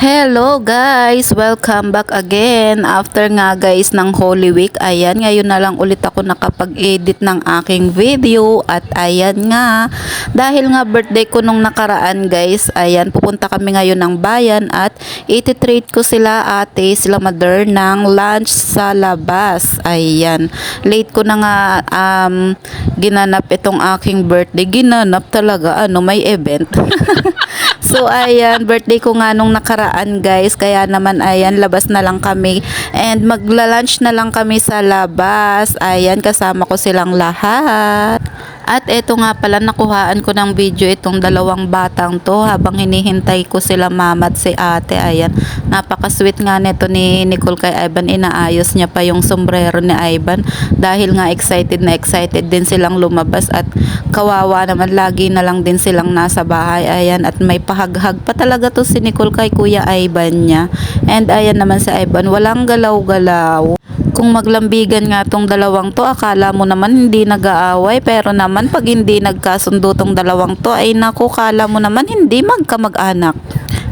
Hello guys! Welcome back again. After nga guys ng Holy Week, ayan, ngayon na lang ulit ako nakapag-edit ng aking video at ayan nga, dahil nga birthday ko nung nakaraan guys, ayan, pupunta kami ngayon ng bayan at iti-treat ko sila ate, sila mother ng lunch sa labas. Ayan, late ko na nga um, ginanap itong aking birthday. Ginanap talaga, ano, may event. So ayan, birthday ko nga nung nakaraan guys. Kaya naman ayan, labas na lang kami. And magla-lunch na lang kami sa labas. Ayan, kasama ko silang lahat. At eto nga pala, nakuhaan ko ng video itong dalawang batang to habang hinihintay ko sila mama at si ate. Ayan, napaka-sweet nga neto ni Nicole kay Ivan. Inaayos niya pa yung sombrero ni Ivan dahil nga excited na excited din silang lumabas at kawawa naman lagi na lang din silang nasa bahay. Ayan, at may pahaghag pa talaga to si Nicole kay Kuya Ivan niya. And ayan naman si Ivan, walang galaw-galaw kung maglambigan nga tong dalawang to, akala mo naman hindi nag-aaway. Pero naman pag hindi nagkasundo tong dalawang to, ay naku, mo naman hindi magkamag-anak.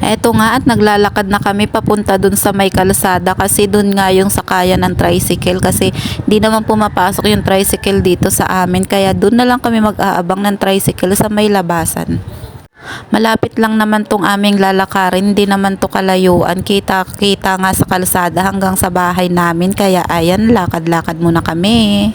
Eto nga at naglalakad na kami papunta dun sa may kalsada kasi dun nga yung sakayan ng tricycle kasi di naman pumapasok yung tricycle dito sa amin kaya dun na lang kami mag-aabang ng tricycle sa may labasan. Malapit lang naman tong aming lalakarin, hindi naman to kalayuan. Kita-kita nga sa kalsada hanggang sa bahay namin, kaya ayan, lakad-lakad muna kami.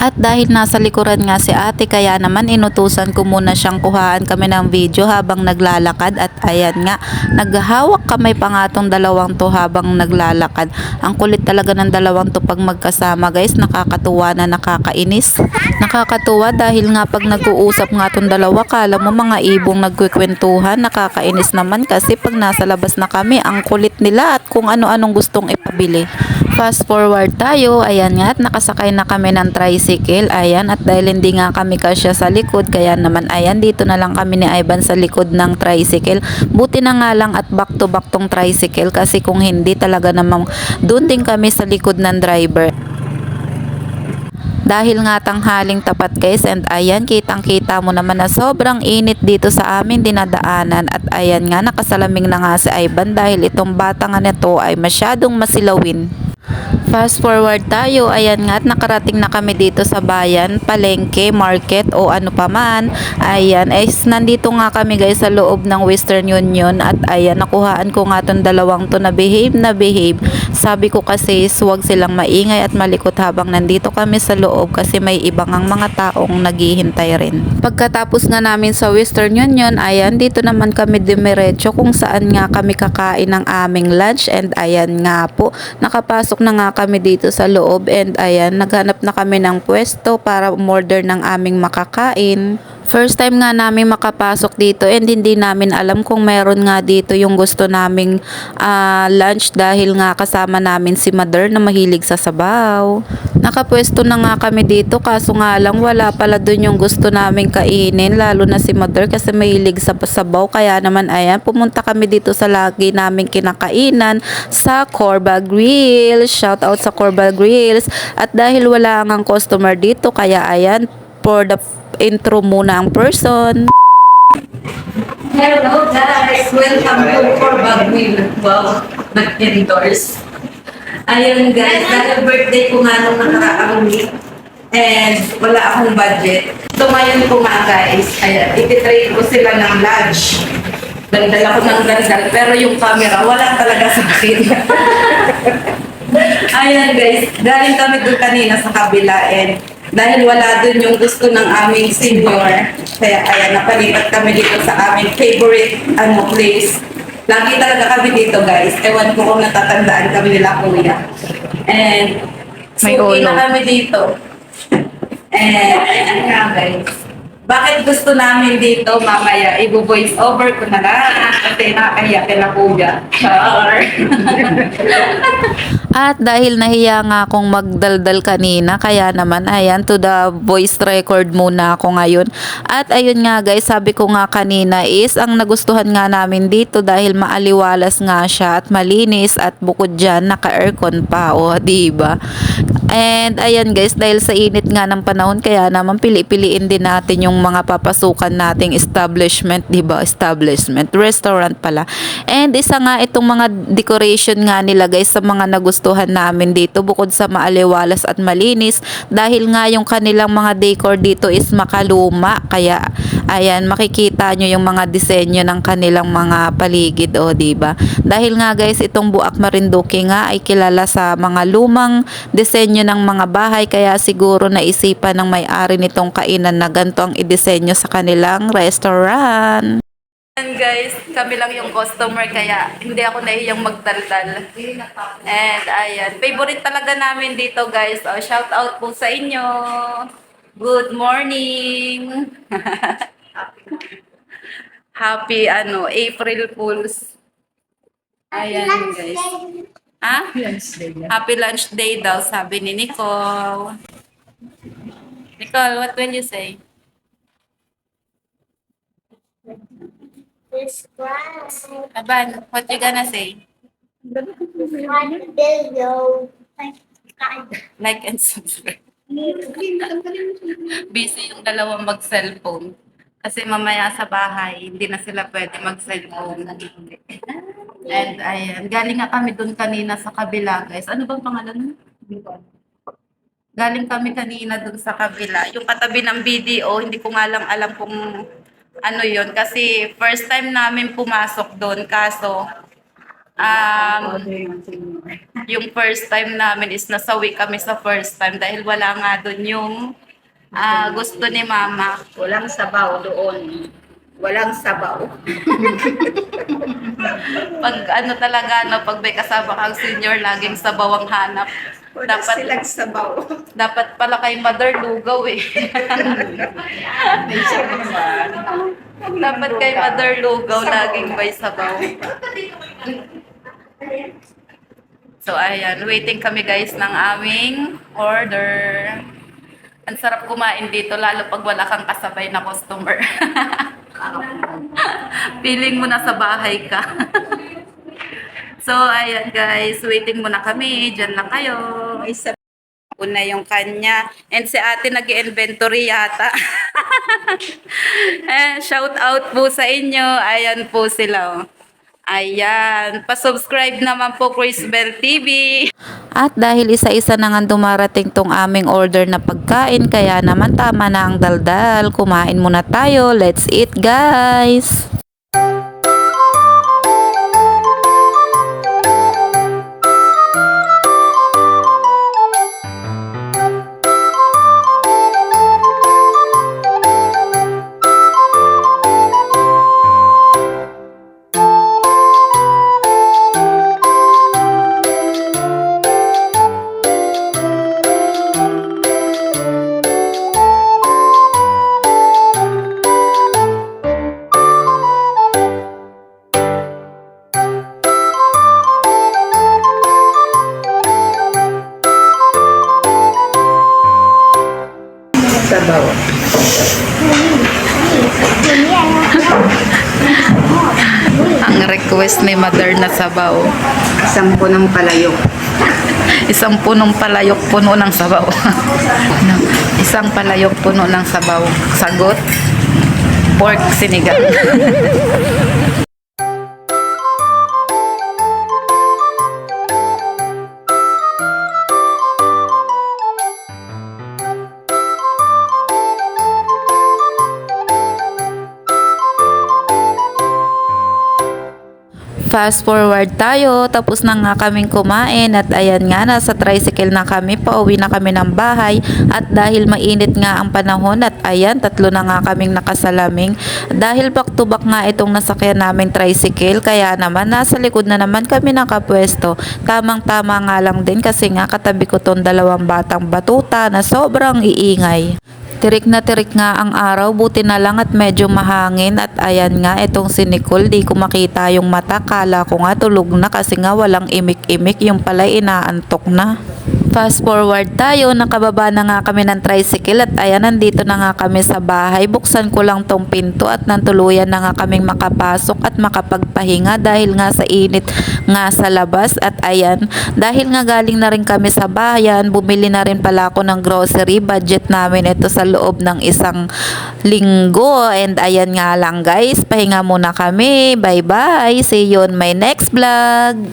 At dahil nasa likuran nga si ate, kaya naman inutusan ko muna siyang kuhaan kami ng video habang naglalakad. At ayan nga, naghahawak kamay pa nga dalawang to habang naglalakad. Ang kulit talaga ng dalawang to pag magkasama guys, nakakatuwa na nakakainis. Nakakatuwa dahil nga pag nag-uusap nga tong dalawa, kala mo mga ibong nagkukwentuhan, nakakainis naman kasi pag nasa labas na kami, ang kulit nila at kung ano-anong gustong ipabili. Fast forward tayo, ayan nga at nakasakay na kami ng tricycle, ayan at dahil hindi nga kami kasya sa likod, kaya naman ayan dito na lang kami ni Ivan sa likod ng tricycle. Buti na nga lang at back to back tong tricycle kasi kung hindi talaga namang doon din kami sa likod ng driver. Dahil nga tanghaling tapat guys and ayan kitang kita mo naman na sobrang init dito sa amin dinadaanan at ayan nga nakasalaming na nga si Ivan dahil itong bata nga nito ay masyadong masilawin. Fast forward tayo, ayan nga at nakarating na kami dito sa bayan, palengke, market o ano pa man. Ayan, eh, nandito nga kami guys sa loob ng Western Union at ayan, nakuhaan ko nga tong dalawang to na behave na behave. Sabi ko kasi huwag silang maingay at malikot habang nandito kami sa loob kasi may ibang ang mga taong naghihintay rin. Pagkatapos nga namin sa Western Union, ayan, dito naman kami dumiretso kung saan nga kami kakain ng aming lunch and ayan nga po, nakapasok na nga kami dito sa loob and ayan, naghanap na kami ng pwesto para umorder ng aming makakain. First time nga namin makapasok dito and hindi namin alam kung meron nga dito yung gusto naming ah, lunch dahil nga kasama namin si mother na mahilig sa sabaw. Nakapwesto na nga kami dito kaso nga lang wala pala dun yung gusto naming kainin lalo na si mother kasi mahilig sa sabaw kaya naman ayan pumunta kami dito sa lagi naming kinakainan sa Corba Grill. Shout out sa Corba Grills at dahil wala nga customer dito kaya ayan for the intro muna ang person. Hello guys! Welcome to Corbag Wheel. Wow, nag-endorse. Ayun guys, dahil birthday ko nga nung nakaraang week and wala akong budget. So ngayon ko nga guys, ayan, ititrade ko sila ng lunch. Dagdala ko ng dagdag, pero yung camera wala talaga sa akin. Ayan guys, galing kami doon kanina sa kabila and dahil wala doon yung gusto ng aming senior, kaya ayan, napalipat kami dito sa aming favorite ano, place. Lagi talaga kami dito guys. Ewan ko kung natatandaan kami nila kuya. And May suki ulo. na kami dito. And ayan nga guys. Bakit gusto namin dito mamaya? I-voice over ko na lang kasi nakakaya kila kuya. Char. At dahil nahiya nga akong magdaldal kanina, kaya naman ayan to the voice record muna ako ngayon. At ayun nga guys, sabi ko nga kanina is ang nagustuhan nga namin dito dahil maaliwalas nga siya at malinis at bukod dyan naka-aircon pa o di ba? And ayan guys, dahil sa init nga ng panahon kaya naman pili-piliin din natin yung mga papasukan nating establishment, 'di ba? Establishment, restaurant pala. And isa nga itong mga decoration nga nila guys sa mga nagustuhan namin dito bukod sa maaliwalas at malinis dahil nga yung kanilang mga decor dito is makaluma kaya ayan makikita nyo yung mga disenyo ng kanilang mga paligid o di ba dahil nga guys itong Buak Marinduque nga ay kilala sa mga lumang disenyo ng mga bahay kaya siguro naisipan ng may-ari nitong kainan na ganito ang idisenyo sa kanilang restaurant Ayan guys, kami lang yung customer kaya hindi ako nahiyang magdaldal. And ayan, favorite talaga namin dito guys. Oh, shout out po sa inyo. Good morning. Happy ano, April Fools. Ayan guys. Ha? Happy lunch day daw, sabi ni Nicole. Nicole, what will you say? Subscribe. Aban, what you gonna say? Video. Like and subscribe. Busy yung dalawang mag-cellphone. Kasi mamaya sa bahay, hindi na sila pwede mag-cellphone. And ayan, galing nga kami dun kanina sa kabila, guys. Ano bang pangalan mo? Galing kami kanina dun sa kabila. Yung katabi ng BDO, hindi ko nga lang alam kung ano yon Kasi first time namin pumasok doon. Kaso, um, yung first time namin is nasawi kami sa first time dahil wala nga doon yung ah, gusto ni mama. Walang sabaw doon. Walang sabaw. Pag ano talaga, no, pag may kasama kang senior, laging sabaw ang hanap. Wala Dapat, silang sabaw. dapat pala kay mother lugaw eh. Dapat kay mother lugaw, laging may sabaw. So ayan, waiting kami guys ng aming order. Ang sarap kumain dito, lalo pag wala kang kasabay na customer. Feeling mo na sa bahay ka. so, ayan guys, waiting muna kami. Diyan lang kayo. Sabaw. Una yung kanya. And si ate nag inventory yata. eh, shout out po sa inyo. Ayan po sila. oh. Ayan. Pa-subscribe naman po Chris Bell TV. At dahil isa-isa na nga dumarating tong aming order na pagkain, kaya naman tama na ang daldal. Kumain muna tayo. Let's eat guys! Request ni Mother na sabaw. Sampo ng palayok. Isang punong palayok puno ng sabaw. Isang palayok puno ng sabaw. Sagot, pork sinigang. Fast forward tayo, tapos na nga kaming kumain at ayan nga, nasa tricycle na kami, pauwi na kami ng bahay. At dahil mainit nga ang panahon at ayan, tatlo na nga kaming nakasalaming dahil back to back nga itong nasakyan namin tricycle kaya naman nasa likod na naman kami nakapwesto. Tamang tama nga lang din kasi nga katabi ko tong dalawang batang batuta na sobrang iingay Tirik na tirik nga ang araw, buti na lang at medyo mahangin at ayan nga itong si Nicole, di ko makita yung mata, kala ko nga tulog na kasi nga walang imik-imik, yung pala inaantok na. Fast forward tayo, nakababa na nga kami ng tricycle at ayan, nandito na nga kami sa bahay. Buksan ko lang tong pinto at nantuluyan na nga kaming makapasok at makapagpahinga dahil nga sa init nga sa labas at ayan, dahil nga galing na rin kami sa bayan, bumili na rin pala ako ng grocery. Budget namin ito sa loob ng isang linggo. And ayan nga lang guys, pahinga muna kami. Bye-bye. See you on my next vlog.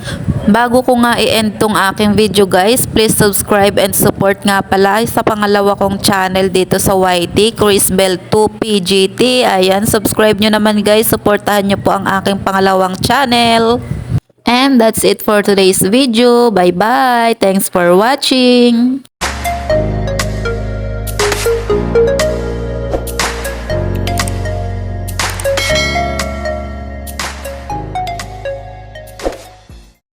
Bago ko nga i-end tong aking video guys, please subscribe and support nga pala sa pangalawa kong channel dito sa YT, Chris Bell 2 PGT. Ayan, subscribe nyo naman guys, supportahan nyo po ang aking pangalawang channel. And that's it for today's video. Bye-bye. Thanks for watching.